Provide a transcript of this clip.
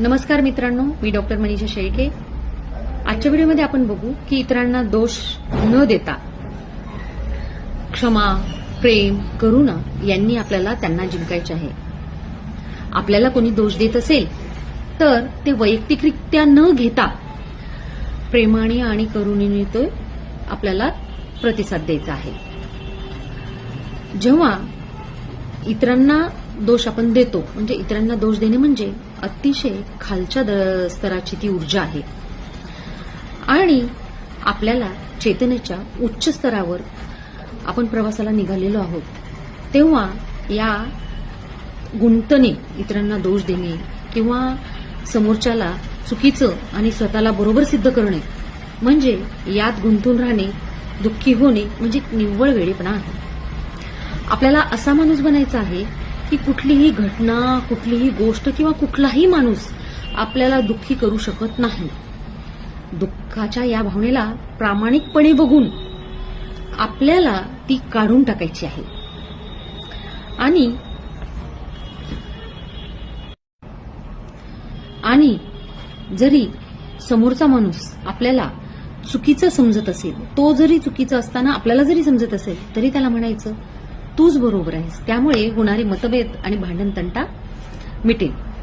नमस्कार मित्रांनो मी डॉक्टर मनीषा शेळके. आजच्या व्हिडिओमध्ये आपण बघू की इतरांना दोष न देता क्षमा प्रेम करुणा यांनी आपल्याला त्यांना जिंकायचे आहे. आपल्याला कोणी दोष देत असेल तर ते वैयक्तिकरित्या न घेता प्रेमाने आणि करुणेने तो आपल्याला प्रतिसाद द्यायचा आहे. जेव्हा इतरांना दोष आपण देतो. म्हणजे इतरांना दोष देणे म्हणजे अतिशय खालच्या द- स्तराची ती ऊर्जा आहे. आणि आपल्याला चेतनेच्या उच्च स्तरावर आपण प्रवासाला निघालेलो आहोत. तेव्हा या गुंतणे इतरांना दोष देणे किंवा समोरच्याला चुकीचं आणि स्वतःला बरोबर सिद्ध करणे म्हणजे यात गुंतून राहणे दुःखी होणे म्हणजे निव्वळ वेळेपणा आहे. आपल्याला असा माणूस बनायचा आहे की कुठलीही घटना कुठलीही गोष्ट किंवा कुठलाही माणूस आपल्याला दुःखी करू शकत नाही. दुःखाच्या या भावनेला प्रामाणिकपणे बघून आपल्याला ती काढून टाकायची आहे. आणि आणि जरी समोरचा माणूस आपल्याला चुकीचं समजत असेल तो जरी चुकीचा असताना आपल्याला जरी समजत असेल तरी त्याला म्हणायचं तूच बरोबर आहेस. त्यामुळे होणारे मतभेद आणि भांडण तंटा मिटेल.